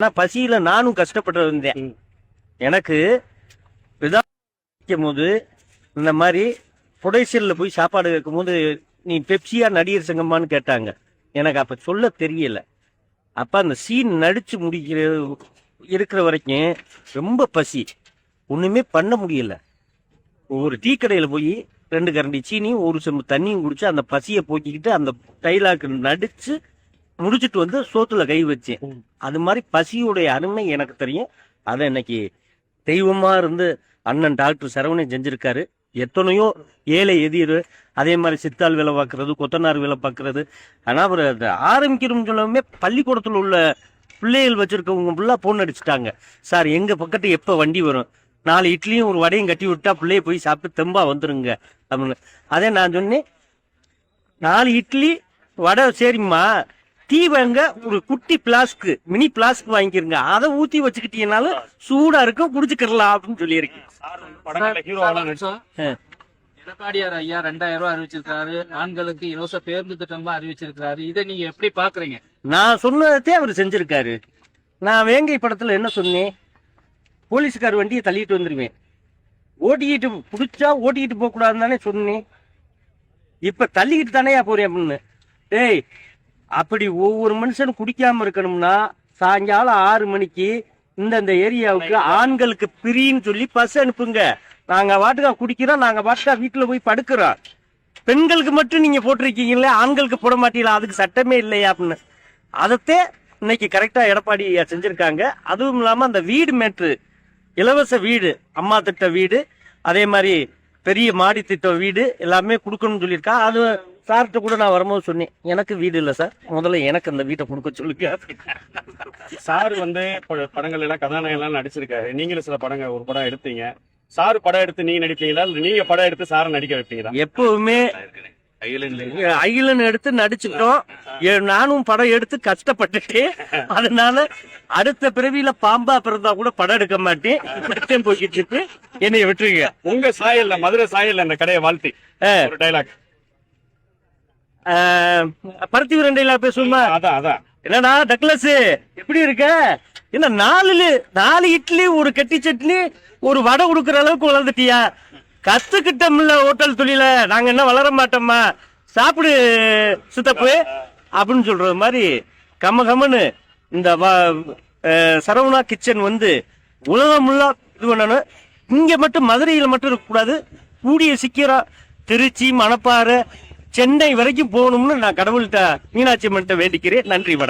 ஆனா பசியில நானும் கஷ்டப்பட்டு இருந்தேன். எனக்கு போது இந்த மாதிரி புடைசல்ல போய் சாப்பாடு வைக்கும்போது நீ பெப்சியா நடிகர் சங்கமான்னு கேட்டாங்க. எனக்கு அப்ப சொல்ல தெரியல. அப்ப அந்த சீன் நடிச்சு முடிக்கிற இருக்கிற வரைக்கும் ரொம்ப பசி. ஒண்ணுமே பண்ண முடியல. ஒரு டீ கடையில போய் ரெண்டு கரண்டி சீனியும் ஒரு செம்பு தண்ணியும் குடிச்சு அந்த பசியை போக்கிக்கிட்டு அந்த டைலாக் நடிச்சு முடிச்சிட்டு வந்து சோத்துல கை வச்சேன். அது மாதிரி பசியுடைய அருமை எனக்கு தெரியும். அதை இன்னைக்கு தெய்வமா இருந்து அண்ணன் டாக்டர் சரவணன் செஞ்சிருக்காரு. எத்தனையோ ஏழை எதிர் அதே மாதிரி சித்தாள் வேலை பார்க்கறது கொத்தனார் வேலை பார்க்கறது. ஆனா அவர் ஆரம்பிக்கிறோம்னு சொல்லாமே பள்ளிக்கூடத்தில் உள்ள பிள்ளைகள் வச்சிருக்கவங்க ஃபுல்லாக ஃபோன் அடிச்சுட்டாங்க. சார் எங்க பக்கத்து எப்போ வண்டி வரும்? நாலு இட்லியும் ஒரு வடையும் கட்டி விட்டா பிள்ளைய போய் சாப்பிட்டு தெம்பா வந்துருங்க. அப்படின்னு. அதே நான் சொன்னேன் நாலு இட்லி வடை சரிம்மா. டீ வாங்க ஒரு குட்டி பிளாஸ்க்கு மினி பிளாஸ்க் வாங்கிக்கிறங்க. அதை ஊத்தி வச்சுக்கிட்டீங்கனாலும் சூடா இருக்கும் குடிச்சுக்கிறலாம் அப்படின்னு சொல்லியிருக்கேன் எடப்பாடியார் ஐயா ரெண்டாயிரம் ரூபாய் அறிவிச்சிருக்காரு. ஆண்களுக்கு இலவச பேருந்து திட்டம்லாம் அறிவிச்சிருக்காரு இதை நீங்க எப்படி பாக்குறீங்க? நான் சொன்னதே அவர் செஞ்சிருக்காரு. நான் வேங்கை படத்துல என்ன சொன்னேன்? போலீஸ்கார் வண்டியை தள்ளிட்டு வந்துருவேன். ஓட்டிக்கிட்டு பிடிச்சா ஓட்டிக்கிட்டு போக கூடாதுன்னு தானே சொன்னேன். இப்ப தள்ளிக்கிட்டு தானேயா போறேன் அப்படின்னு. டேய் அப்படி ஒவ்வொரு மனுஷனும் குடிக்காம இருக்கணும்னா சாயங்காலம் ஆறு மணிக்கு இந்தந்த ஏரியாவுக்கு ஆண்களுக்கு பிரின்னு சொல்லி பஸ் அனுப்புங்க. நாங்க வாட்டுக்கா குடிக்கிறோம் நாங்க வாட்டுக்கா வீட்டுல போய் படுக்கிறோம். பெண்களுக்கு மட்டும் நீங்க போட்டிருக்கீங்களே ஆண்களுக்கு போட மாட்டீங்களா? அதுக்கு சட்டமே இல்லையா அப்படின்னு. அதத்தே இன்னைக்கு கரெக்டா எடப்பாடி செஞ்சிருக்காங்க. அதுவும் இல்லாம அந்த வீடு மேட்ரு இலவச வீடு அம்மா திட்ட வீடு அதே மாதிரி பெரிய மாடி திட்டம் வீடு எல்லாமே கொடுக்கணும்னு சொல்லியிருக்கா. அது சார்கிட்ட கூட நான் வரும்போது சொன்னேன் எனக்கு வீடு இல்லை சார். முதல்ல எனக்கு அந்த வீட்டை கொடுக்க சொல்லுங்க. சார் வந்து படங்கள் எல்லாம் கதாநாயகன் எல்லாம் நடிச்சிருக்காரு. நீங்களும் சில படங்கள் ஒரு படம் எடுத்தீங்க. சார் படம் எடுத்து நீங்க நடிப்பீங்களா? நீங்க படம் எடுத்து சாரை நடிக்க வைப்பீங்களா? எப்பவுமே அகிலன் எடுத்து நடிச்சுட்டோம் ஏ- நானும் படம் எடுத்து கஷ்டப்பட்டுட்டு அதனால அடுத்த பிறவியில பாம்பா பிறந்தா கூட படம் எடுக்க மாட்டேன். போய்கிட்டு இருக்கு. என்னைய விட்டுருங்க. உங்க சாயல்ல மதுரை சாயல்ல அந்த கடையை வாழ்த்தி. டைலாக் பருத்தி விரண்டையில பேசுமா அதான் அதான். என்னடா டக்ளஸ் எப்படி இருக்க? என்ன நாலு நாலு இட்லி ஒரு கட்டி சட்னி ஒரு வடை கொடுக்குற அளவுக்கு வளர்ந்துட்டியா? கத்துக்கிட்டோம்ல ஹோட்டல் தொழில. நாங்க என்ன வளர மாட்டோமா சாப்பிடு சித்தப்பு அப்படின்னு சொல்றது மாதிரி கம்ம கம்மனு இந்த சரவணா கிச்சன் வந்து உலகம் முல்லா இது பண்ணணும். இங்க மட்டும் மதுரையில மட்டும் இருக்கக்கூடாது. கூடிய சீக்கிரம் திருச்சி மணப்பாறை சென்னை வரைக்கும் போகணும்னு நான் கடவுள்கிட்ட மீனாட்சி அம்மன்கிட்ட வேண்டிக்கிறேன். நன்றி வணக்கம்.